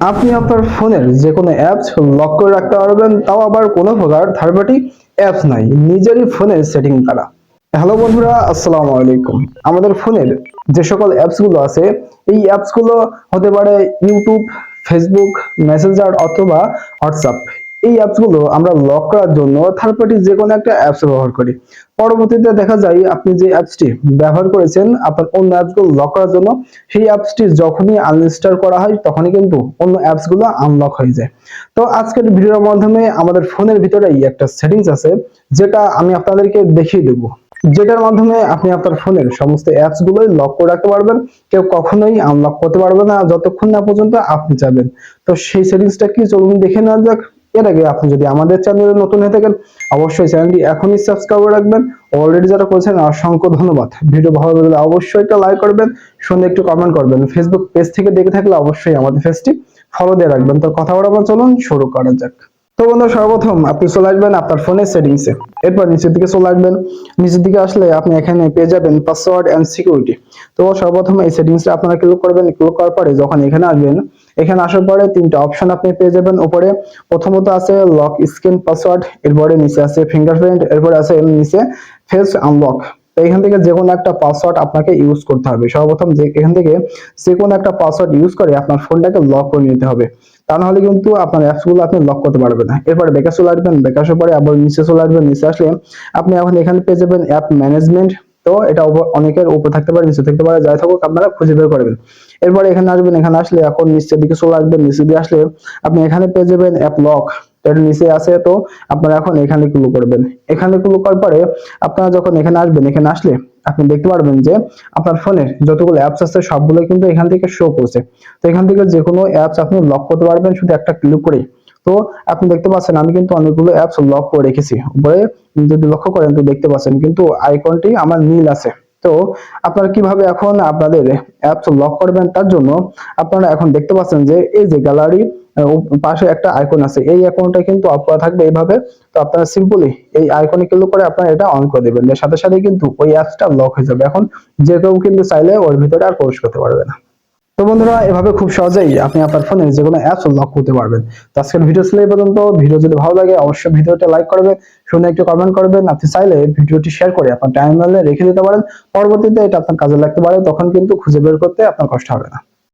আপনি আপনার ফোনের যে কোনো অ্যাপস লক করে রাখতে পারবেন, তাও আবার কোনো প্রকার থার্ড পার্টি অ্যাপস নাই, নিজেরই ফোনের সেটিং দ্বারা হ্যালো বন্ধুরা, আসসালামু আলাইকুম। আমাদের ফোনের যে সকল অ্যাপসগুলো আছে, এই অ্যাপসগুলো হতে পারে ইউটিউব ফেসবুক মেসেঞ্জার অথবা হোয়াটসঅ্যাপ এই অ্যাপসগুলো আমরা লক করার জন্য থার্ড পার্টি যে কোনো একটা অ্যাপস ব্যবহার করি। পরবর্তীতে দেখা যায় আপনি যে অ্যাপসটি ব্যবহার করেছেন, আপনার অন্য অ্যাপসগুলো লক করার জন্য, সেই অ্যাপসটি যখনই আনইনস্টল করা হয়, তখনই কিন্তু অন্য অ্যাপসগুলো আনলক হয়ে যায়। তো আজকের ভিডিওর মাধ্যমে আমাদের ফোনের ভিতরেই একটা সেটিংস আছে, যেটা আমি আপনাদেরকে দেখিয়ে দেবো। যেটার মাধ্যমে আপনি আপনার ফোনের সমস্ত অ্যাপস গুলোই লক করে রাখতে পারবেন, কেউ কখনোই আনলক করতে পারবে না, যতক্ষণ না পর্যন্ত আপনি চাবেন। তো সেই সেটিংসটা কি, চলুন দেখে নেওয়া যাক। এর আগে আপনি যদি আমাদের চ্যানেলে নতুন হয়ে থাকেন, অবশ্যই চ্যানেলটি এখনই সাবস্ক্রাইব করে রাখবেন। অলরেডি যারা করেছেন, অসংখ্য ধন্যবাদ। ভিডিও ভালো লাগলে অবশ্যই একটা লাইক করবেন, শুনে একটু কমেন্ট করবেন। ফেসবুক পেজ থেকে দেখে থাকলে অবশ্যই আমাদের পেজটি ফলো দিয়ে রাখবেন। তো কথা বলা চলুন, শুরু করা যাক। তো বন্ধু সর্বপ্রথম আপনি চলে আসবেন আপনার ফোনের সেটিংসে এরপর নিচের দিকে চলে আসবেন। নিচের দিকে আসলে আপনি এখানে পেয়ে যাবেন পাসওয়ার্ড এন্ড সিকিউরিটি তো সর্বপ্রথম এই সেটিংসটা আপনারা ক্লিক করবেন। ক্লিক করার পরে যখন এখানে আসবেন, এখানে আসার পরে তিনটা অপশন আপনি পেয়ে যাবেন উপরে। প্রথমত আছে লক স্ক্রিন পাসওয়ার্ড এরপরে নিচে আছে ফিঙ্গারপ্রিন্ট এরপরে আছে নিচে ফেস আনলক তো এখান থেকে যে কোনো একটা পাসওয়ার্ড আপনাকে ইউজ করতে হবে। সর্বপ্রথম যে এখান থেকে যে কোনো একটা পাসওয়ার্ড ইউজ করে আপনার ফোনটাকে লক করে নিতে হবে। তা নাহলে কিন্তু আপনার অ্যাপসগুলো আপনি লক করতে পারবেন না। এরপরে বেকার চলে আসবেন, বেকার আসার পরে আবার নিচে চলে আসবেন, নিচে আসলে আপনি এখন এখানে পেয়ে যাবেন অ্যাপ ম্যানেজমেন্ট তো এটা অনেকের উপর থাকতে পারে, নিচে থাকতে পারে, যাই থাকুক আপনারা খুঁজে বের করবেন এরপরে এখানে আসবেন, এখানে আসলে এখন নিচের দিকে চলে আসবেন নিচে দিয়ে আসলে আপনি এখানে পেয়ে যাবেন অ্যাপ লক এর নিচে আছে তো আপনারা এখন এখানে ক্লিক করবেন। এখানে ক্লিক করার পরে আপনারা যখন এখানে আসবেন, এখানে আসলে আপনি দেখতে পারবেন যে আপনার ফোনের যতগুলো অ্যাপস আছে সবগুলো কিন্তু এখান থেকে শো করছে। তো এখান থেকে যে কোনো অ্যাপস আপনি লক করতে পারবেন, শুধু একটা ক্লিক করে তো আপনি দেখতে পাচ্ছেন আমি কিন্তু অনেকগুলো অ্যাপস লক করে রেখেছি। উপরে যদি লক্ষ্য করেন তো দেখতে পাচ্ছেন কিন্তু আইকনটি আমার নীল আছে। তো আপনারা কীভাবে এখন আপনাদের অ্যাপস লক করবেন? তার জন্য আপনারা এখন দেখতে পাচ্ছেন যে এই যে গ্যালারি পাশে একটা আইকন আছে। এই আইকনটা কিন্তু অফ করা থাকবে এইভাবে। তো আপনারা সিম্পলি এই আইকনে ক্লিক করে আপনারা এটা অন করে দেবেন। সাথে সাথে কিন্তু ওই অ্যাপসটা লক হয়ে যাবে। এখন যে কেউ কিন্তু চাইলে ওর ভিতরে আর প্রবেশ করতে পারবে না। তো বন্ধুরা, এভাবে খুব সহজেই আপনি আপনার ফোনে যে কোনো অ্যাপস লক করতে পারবেন। তো আজকের ভিডিও ছিল এই পর্যন্ত। ভিডিও যদি ভালো লাগে, অবশ্যই ভিডিওটা লাইক করবে, শুনে একটু কমেন্ট করবেন। আপনি চাইলে ভিডিওটি শেয়ার করে আপনার টাইমলাইনে রেখে দিতে পারেন। পরবর্তীতে এটা আপনার কাজে লাগতে পারে। তখন কিন্তু খুঁজে বের করতে আপনার কষ্ট হবে না।